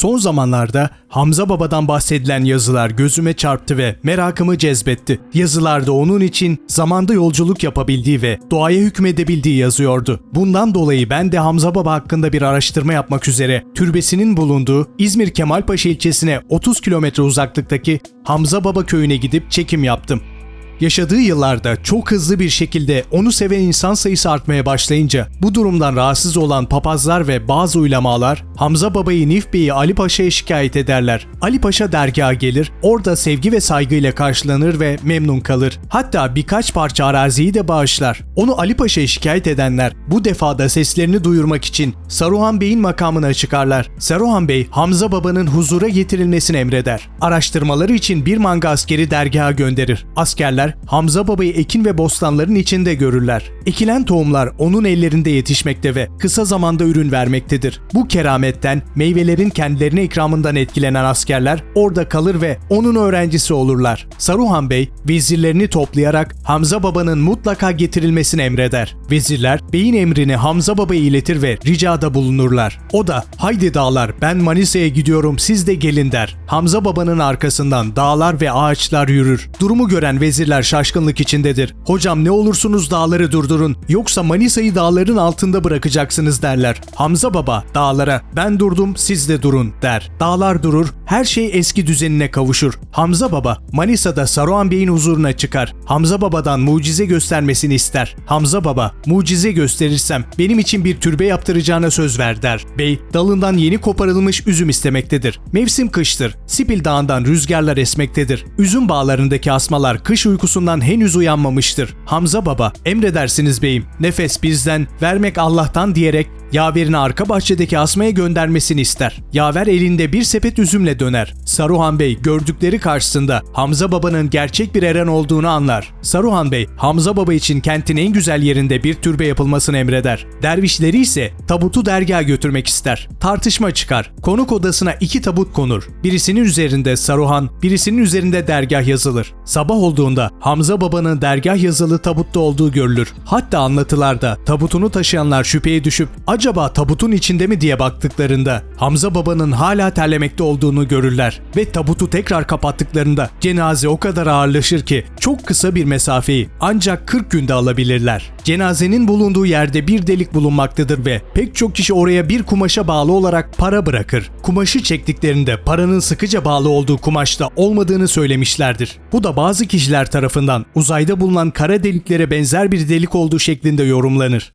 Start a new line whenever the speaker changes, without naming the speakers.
Son zamanlarda Hamza Baba'dan bahsedilen yazılar gözüme çarptı ve merakımı cezbetti. Yazılarda onun için zamanda yolculuk yapabildiği ve doğaya hükmedebildiği yazıyordu. Bundan dolayı ben de Hamza Baba hakkında bir araştırma yapmak üzere türbesinin bulunduğu İzmir Kemalpaşa ilçesine 30 kilometre uzaklıktaki Hamza Baba köyüne gidip çekim yaptım. Yaşadığı yıllarda çok hızlı bir şekilde onu seven insan sayısı artmaya başlayınca bu durumdan rahatsız olan papazlar ve bazı ulemalar Hamza Baba'yı Nif Bey'i Ali Paşa'ya şikayet ederler. Ali Paşa dergaha gelir, orada sevgi ve saygıyla karşılanır ve memnun kalır. Hatta birkaç parça araziyi de bağışlar. Onu Ali Paşa'ya şikayet edenler bu defada seslerini duyurmak için Saruhan Bey'in makamına çıkarlar. Saruhan Bey Hamza Baba'nın huzura getirilmesini emreder. Araştırmaları için bir manga askeri dergaha gönderir. Askerler Hamza Baba'yı ekin ve bostanların içinde görürler. Ekilen tohumlar onun ellerinde yetişmekte ve kısa zamanda ürün vermektedir. Bu kerametten meyvelerin kendilerine ikramından etkilenen askerler orada kalır ve onun öğrencisi olurlar. Saruhan Bey vezirlerini toplayarak Hamza Baba'nın mutlaka getirilmesini emreder. Vezirler beyin emrini Hamza Baba'ya iletir ve ricada bulunurlar. O da haydi dağlar ben Manisa'ya gidiyorum siz de gelin der. Hamza Baba'nın arkasından dağlar ve ağaçlar yürür. Durumu gören vezirler şaşkınlık içindedir. Hocam ne olursunuz dağları durdurun yoksa Manisa'yı dağların altında bırakacaksınız derler. Hamza Baba dağlara ben durdum siz de durun der. Dağlar durur her şey eski düzenine kavuşur. Hamza Baba Manisa'da Saruhan Bey'in huzuruna çıkar. Hamza Baba'dan mucize göstermesini ister. Hamza Baba mucize gösterirsem benim için bir türbe yaptıracağına söz ver der. Bey dalından yeni koparılmış üzüm istemektedir. Mevsim kıştır. Sipil Dağı'ndan rüzgarlar esmektedir. Üzüm bağlarındaki asmalar kış uykusundan henüz uyanmamıştır. Hamza Baba emredersiniz beyim nefes bizden vermek Allah'tan diyerek yaverini arka bahçedeki asmaya göndermesini ister. Yaver elinde bir sepet üzümle döner. Saruhan Bey gördükleri karşısında Hamza Baba'nın gerçek bir eren olduğunu anlar. Saruhan Bey Hamza Baba için kentin en güzel yerinde bir türbe yapılmasını emreder. Dervişleri ise tabutu dergaha götürmek ister. Tartışma çıkar. Konuk odasına iki tabut konur. Birisinin üzerinde Saruhan, birisinin üzerinde dergah yazılır. Sabah olduğunda Hamza Baba'nın dergah yazılı tabutta olduğu görülür. Hatta anlatılarda tabutunu taşıyanlar şüpheye düşüp acaba tabutun içinde mi diye baktıklarında Hamza Baba'nın hala terlemekte olduğunu görürler ve tabutu tekrar kapattıklarında cenaze o kadar ağırlaşır ki çok kısa bir mesafeyi ancak 40 günde alabilirler. Cenazenin bulunduğu yerde bir delik bulunmaktadır ve pek çok kişi oraya bir kumaşa bağlı olarak para bırakır. Kumaşı çektiklerinde paranın sıkıca bağlı olduğu kumaşta olmadığını söylemişlerdir. Bu da bazı kişiler tarafından uzayda bulunan kara deliklere benzer bir delik olduğu şeklinde yorumlanır.